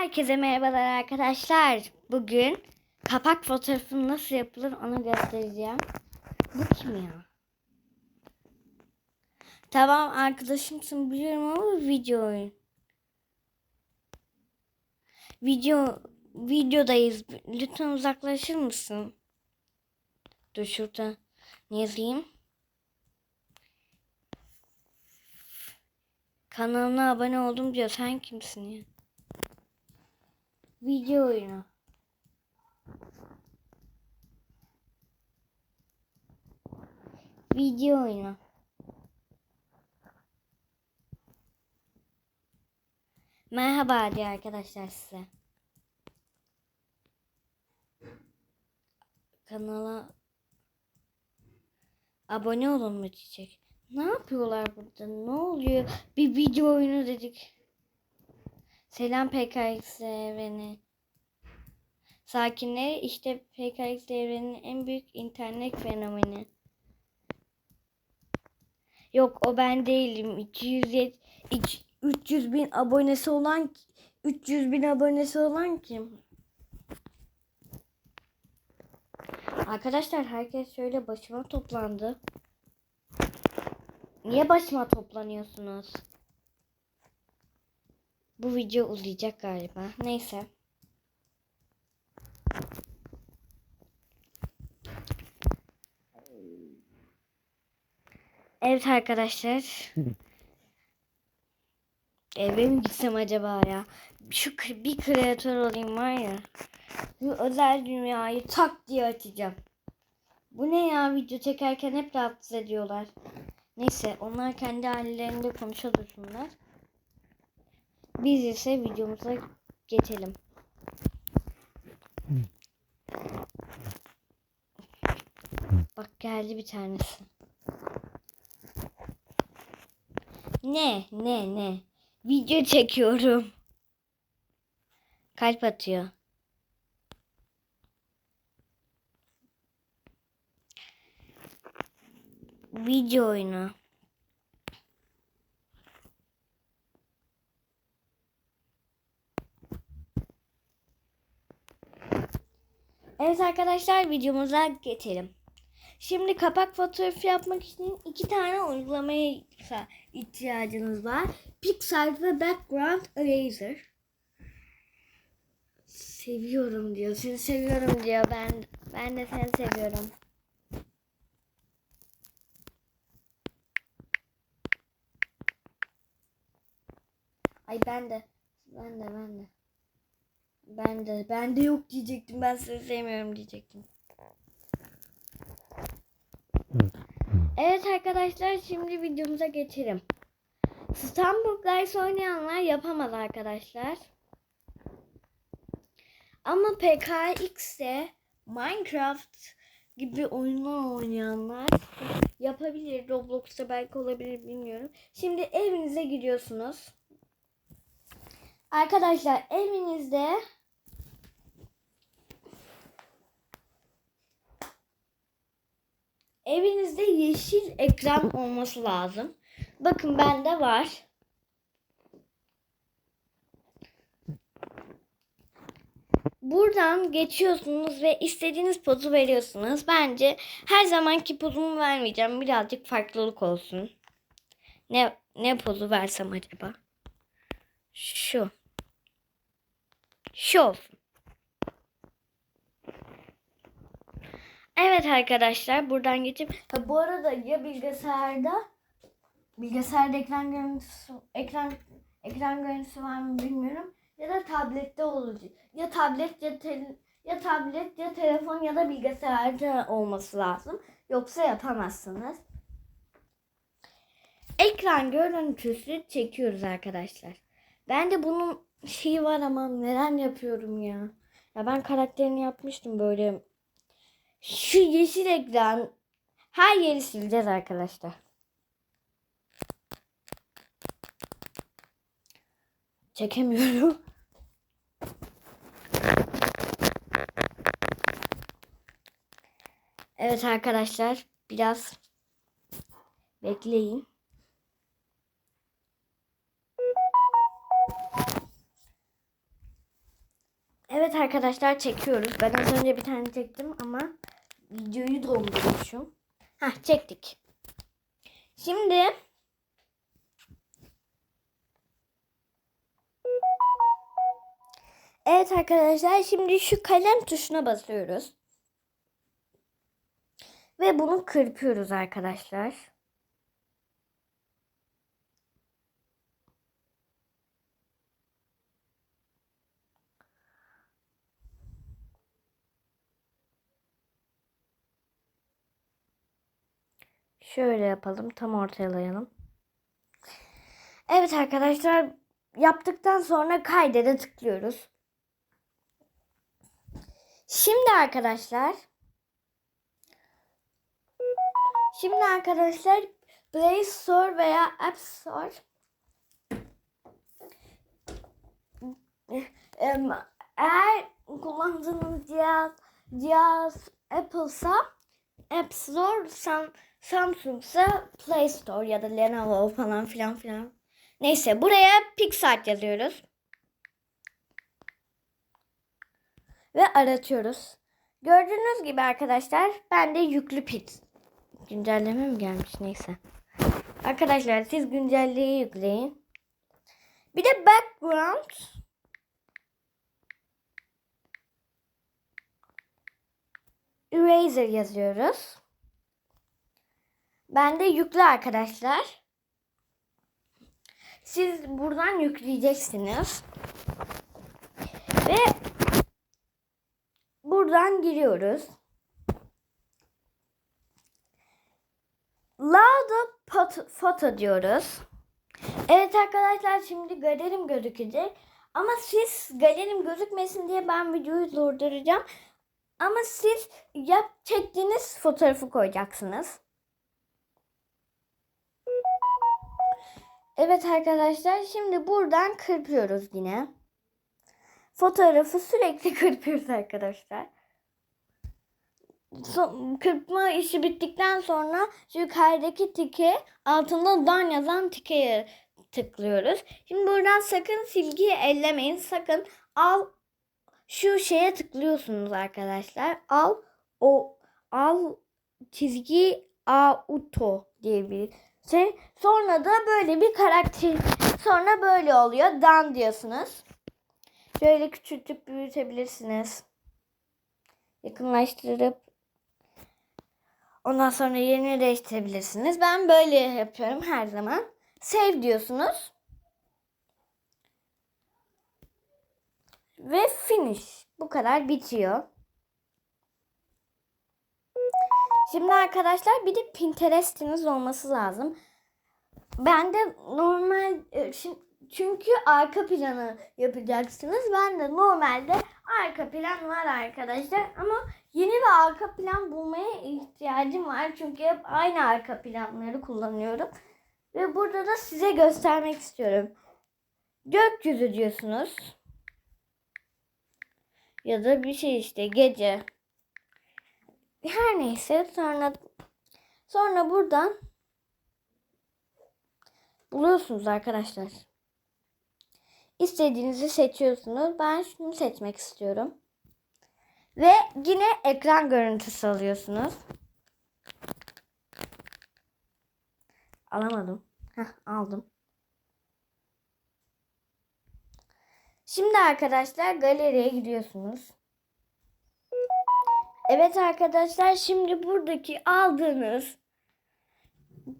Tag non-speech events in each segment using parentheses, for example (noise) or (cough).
Herkese merhabalar arkadaşlar. Bugün kapak fotoğrafı nasıl yapılır onu göstereceğim. Bu kim ya? Tamam arkadaşımsın biliyorum ama video. Video videodayız. Lütfen uzaklaşır mısın? Dur şurada yazayım? Kanalına abone oldum diyor. Sen kimsin ya? Video oyunu. Video oyunu. Merhaba diyor arkadaşlar size. Kanala abone olun mu diyecek. Ne yapıyorlar burada? Ne oluyor? Bir video oyunu dedik. Selam PKX evreni. Sakinleri işte PKX evreninin en büyük internet fenomeni. Yok o ben değilim. 200 iç- 300 bin abonesi olan 300 bin abonesi olan kim? Arkadaşlar herkes şöyle başıma toplandı. Niye başıma toplanıyorsunuz? Bu video uzayacak galiba. Neyse. Evet arkadaşlar. (laughs) Eve mi gitsem acaba ya? Şu bir kreatör olayım var ya. Bu özel dünyayı tak diye açacağım. Bu ne ya video çekerken hep rahatsız ediyorlar. Neyse onlar kendi hallerinde konuşa dursunlar. Biz ise videomuza geçelim. Bak geldi bir tanesi. Ne ne ne? Video çekiyorum. Kalp atıyor. Video oyunu. Evet arkadaşlar videomuza geçelim. Şimdi kapak fotoğrafı yapmak için iki tane uygulamaya ihtiyacınız var. Pixar ve Background Eraser. Seviyorum diyor. Seni seviyorum diyor. Ben ben de seni seviyorum. Ay ben de ben de ben de. Ben de ben de yok diyecektim. Ben seni sevmiyorum diyecektim. Evet arkadaşlar şimdi videomuza geçelim. Stumble Guys oynayanlar yapamaz arkadaşlar. Ama PKX'de Minecraft gibi oyunlar oynayanlar yapabilir. Roblox'ta belki olabilir bilmiyorum. Şimdi evinize giriyorsunuz. Arkadaşlar evinizde Evinizde yeşil ekran olması lazım. Bakın bende var. Buradan geçiyorsunuz ve istediğiniz pozu veriyorsunuz. Bence her zamanki pozumu vermeyeceğim. Birazcık farklılık olsun. Ne ne pozu versem acaba? Şu. Şu olsun. Evet arkadaşlar buradan geçip ha, bu arada ya bilgisayarda bilgisayarda ekran görüntüsü ekran ekran görüntüsü var mı bilmiyorum ya da tablette olacak. Ya tablet ya tel, ya tablet ya telefon ya da bilgisayarda olması lazım. Yoksa yapamazsınız. Ekran görüntüsü çekiyoruz arkadaşlar. Ben de bunun şeyi var ama neden yapıyorum ya? Ya ben karakterini yapmıştım böyle şu yeşil ekran her yeri sileceğiz arkadaşlar. Çekemiyorum. Evet arkadaşlar biraz bekleyin. Evet arkadaşlar çekiyoruz. Ben az önce bir tane çektim ama videoyu dondurmuşum. Hah çektik. Şimdi Evet arkadaşlar şimdi şu kalem tuşuna basıyoruz. Ve bunu kırpıyoruz arkadaşlar. Şöyle yapalım. Tam ortalayalım. Evet arkadaşlar yaptıktan sonra kaydede tıklıyoruz. Şimdi arkadaşlar Şimdi arkadaşlar Play Store veya App Store eğer kullandığınız cihaz cihaz Apple'sa App Store, Sam, Samsung'sa Play Store ya da Lenovo falan filan filan. Neyse buraya Pixart yazıyoruz. Ve aratıyoruz. Gördüğünüz gibi arkadaşlar bende yüklü pix. Güncelleme mi gelmiş neyse. Arkadaşlar siz güncelleyi yükleyin. Bir de background eraser yazıyoruz. Ben de yüklü arkadaşlar. Siz buradan yükleyeceksiniz. Ve buradan giriyoruz. Loud foto diyoruz. Evet arkadaşlar şimdi galerim gözükecek. Ama siz galerim gözükmesin diye ben videoyu durduracağım. Ama siz yap çektiğiniz fotoğrafı koyacaksınız. Evet arkadaşlar şimdi buradan kırpıyoruz yine. Fotoğrafı sürekli (laughs) kırpıyoruz arkadaşlar. Son, kırpma işi bittikten sonra yukarıdaki tike altında dan yazan tikeye tıklıyoruz. Şimdi buradan sakın silgiyi ellemeyin. Sakın al şu şeye tıklıyorsunuz arkadaşlar. Al o al çizgi auto diye bir şey. Sonra da böyle bir karakter sonra böyle oluyor. Dan diyorsunuz. Şöyle küçültüp büyütebilirsiniz. Yakınlaştırıp ondan sonra yerini değiştirebilirsiniz. Ben böyle yapıyorum her zaman. Save diyorsunuz. Ve finish. Bu kadar bitiyor. Şimdi arkadaşlar bir de Pinterest'iniz olması lazım. Ben de normal e, çünkü arka planı yapacaksınız. Ben de normalde arka plan var arkadaşlar. Ama yeni bir arka plan bulmaya ihtiyacım var. Çünkü hep aynı arka planları kullanıyorum. Ve burada da size göstermek istiyorum. Gökyüzü diyorsunuz. Ya da bir şey işte gece. Her neyse sonra sonra buradan buluyorsunuz arkadaşlar. İstediğinizi seçiyorsunuz. Ben şunu seçmek istiyorum. Ve yine ekran görüntüsü alıyorsunuz. Alamadım. Heh, aldım. Şimdi arkadaşlar galeriye gidiyorsunuz. Evet arkadaşlar şimdi buradaki aldığınız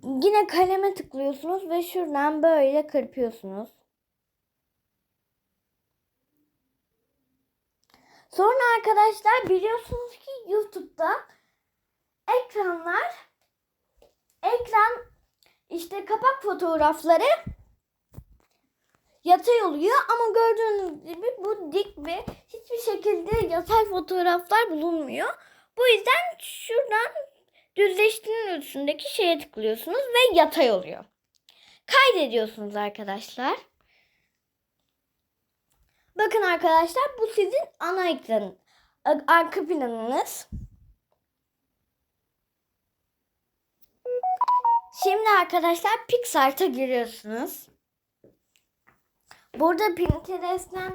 yine kaleme tıklıyorsunuz ve şuradan böyle kırpıyorsunuz. Sonra arkadaşlar biliyorsunuz ki YouTube'da ekranlar ekran işte kapak fotoğrafları yatay oluyor ama gördüğünüz gibi bu dik ve hiçbir şekilde yatay fotoğraflar bulunmuyor. Bu yüzden şuradan düzleştiğinin üstündeki şeye tıklıyorsunuz ve yatay oluyor. Kaydediyorsunuz arkadaşlar. Bakın arkadaşlar bu sizin ana ekran arka planınız. Şimdi arkadaşlar Pixart'a giriyorsunuz. Burada Pinterest'ten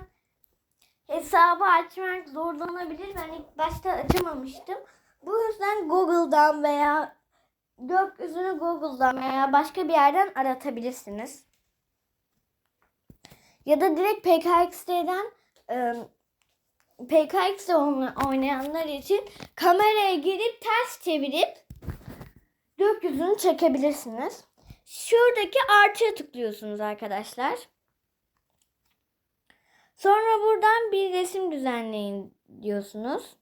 hesabı açmak zorlanabilir. Ben ilk başta açamamıştım. Bu yüzden Google'dan veya gökyüzünü Google'dan veya başka bir yerden aratabilirsiniz. Ya da direkt PKX'den PKX'de oynayanlar için kameraya girip ters çevirip gökyüzünü çekebilirsiniz. Şuradaki artıya tıklıyorsunuz arkadaşlar. Sonra buradan bir resim düzenleyin diyorsunuz.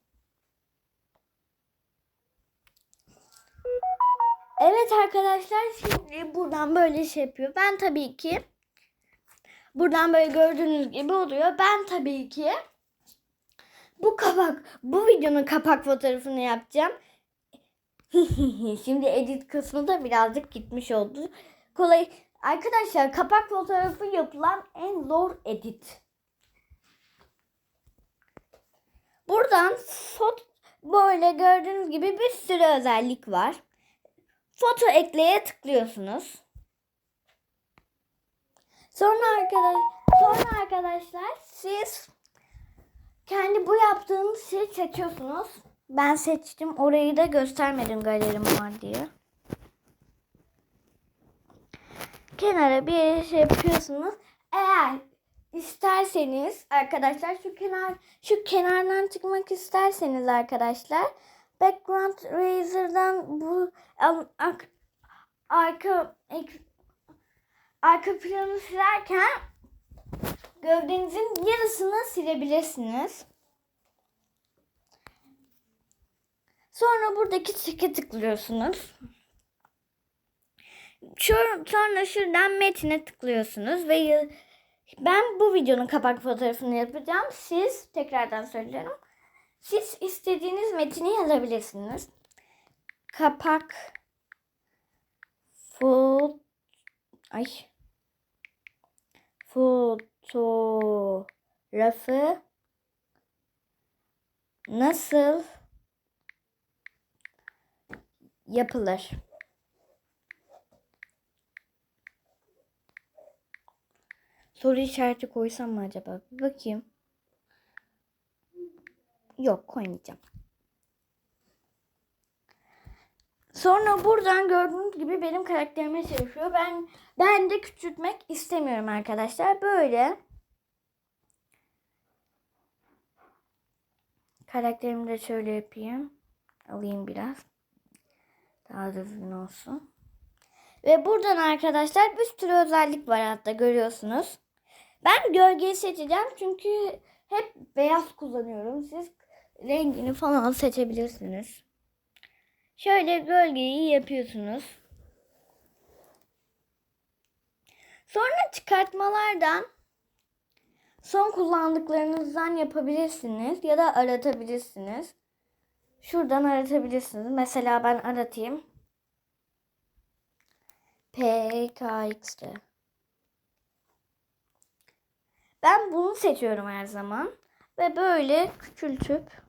Evet arkadaşlar şimdi buradan böyle şey yapıyor. Ben tabii ki buradan böyle gördüğünüz gibi oluyor. Ben tabii ki bu kapak bu videonun kapak fotoğrafını yapacağım. (laughs) Şimdi edit kısmı da birazcık gitmiş oldu. Kolay arkadaşlar kapak fotoğrafı yapılan en zor edit. Buradan fot böyle gördüğünüz gibi bir sürü özellik var. Foto ekleye tıklıyorsunuz. Sonra arkadaş sonra arkadaşlar siz kendi bu yaptığınız şeyi seçiyorsunuz. Ben seçtim. Orayı da göstermedim galerim var diye. Kenara bir şey yapıyorsunuz. Eğer isterseniz arkadaşlar şu kenar şu kenardan çıkmak isterseniz arkadaşlar background razor'dan bu arka arka planı silerken gövdenizin yarısını silebilirsiniz. Sonra buradaki çeke tıklıyorsunuz. Sonra şuradan metine tıklıyorsunuz ve ben bu videonun kapak fotoğrafını yapacağım. Siz tekrardan söylüyorum. Siz istediğiniz metini yazabilirsiniz. Kapak fot ay fotoğrafı nasıl yapılır? Soru işareti koysam mı acaba? Bir bakayım. Yok koymayacağım. Sonra buradan gördüğünüz gibi benim karakterime çalışıyor. Ben ben de küçültmek istemiyorum arkadaşlar. Böyle karakterimi de şöyle yapayım. Alayım biraz. Daha düzgün olsun. Ve buradan arkadaşlar bir sürü özellik var hatta görüyorsunuz. Ben gölgeyi seçeceğim çünkü hep beyaz kullanıyorum. Siz rengini falan seçebilirsiniz. Şöyle gölgeyi yapıyorsunuz. Sonra çıkartmalardan son kullandıklarınızdan yapabilirsiniz ya da aratabilirsiniz. Şuradan aratabilirsiniz. Mesela ben aratayım. PKX'de. Ben bunu seçiyorum her zaman. Ve böyle küçültüp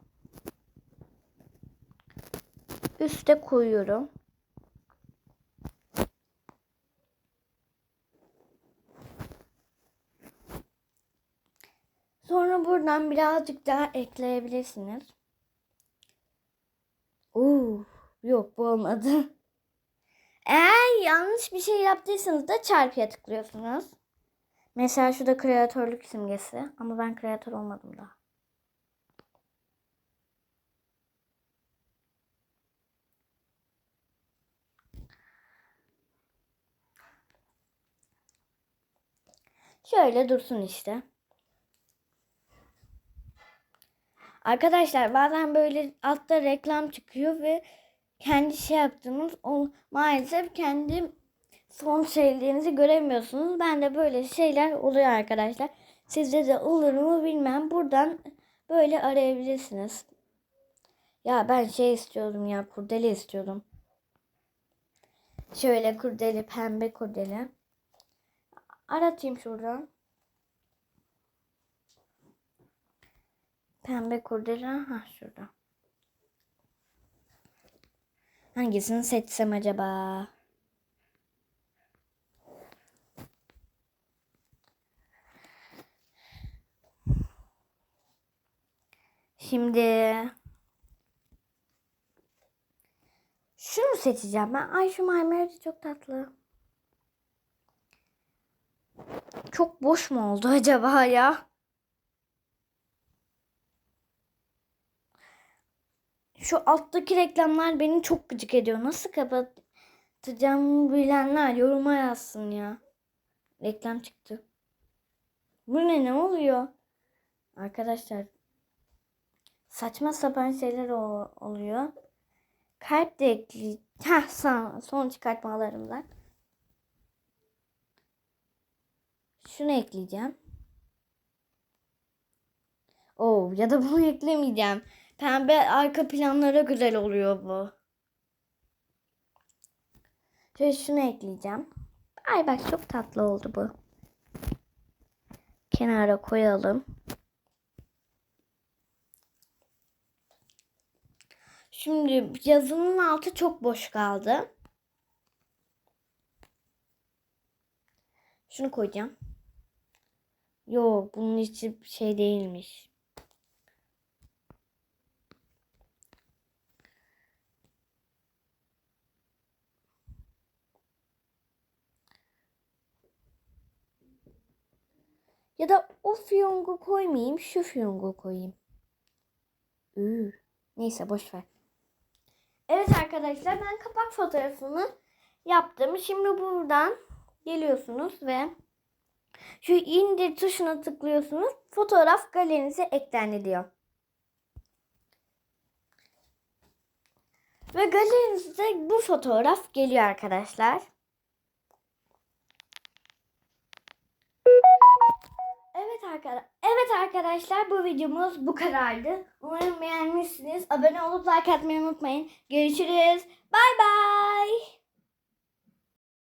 üste koyuyorum. Sonra buradan birazcık daha ekleyebilirsiniz. Oo, yok bu olmadı. Eğer yanlış bir şey yaptıysanız da çarpıya tıklıyorsunuz. Mesela şurada kreatörlük simgesi ama ben kreatör olmadım da. Şöyle dursun işte. Arkadaşlar bazen böyle altta reklam çıkıyor ve kendi şey yaptığınız o maalesef kendi son şeylerinizi göremiyorsunuz. Ben de böyle şeyler oluyor arkadaşlar. Sizde de olur mu bilmem. Buradan böyle arayabilirsiniz. Ya ben şey istiyordum ya kurdele istiyordum. Şöyle kurdele pembe kurdele. Aratayım şuradan. Pembe kurdele. Ha şurada. Hangisini seçsem acaba? Şimdi şunu seçeceğim ben. Ay şu da çok tatlı. Çok boş mu oldu (laughs) acaba ya? Şu alttaki reklamlar beni çok gıcık ediyor. Nasıl kapatacağımı bilenler yoruma yazsın ya. Reklam çıktı. Bu ne ne oluyor? Arkadaşlar saçma sapan şeyler oluyor. Kalp de ekli. Son, son çıkartmalarımdan. Şunu ekleyeceğim. Oo ya da bunu eklemeyeceğim. Pembe arka planlara güzel oluyor bu. Şöyle şunu ekleyeceğim. Ay bak çok tatlı oldu bu. Kenara koyalım. Şimdi yazının altı çok boş kaldı. Şunu koyacağım. Yo bunun içi şey değilmiş. Ya da o fiyongu koymayayım, şu fiyongu koyayım. Üü. Neyse boş ver. Evet arkadaşlar ben kapak fotoğrafımı yaptım. Şimdi buradan geliyorsunuz ve şu indir tuşuna tıklıyorsunuz. Fotoğraf galerinize eklendi. Ve galerinizde bu fotoğraf geliyor arkadaşlar. arkadaşlar. Evet arkadaşlar bu videomuz bu kadardı. Umarım beğenmişsiniz. Abone olup like atmayı unutmayın. Görüşürüz. Bay bay.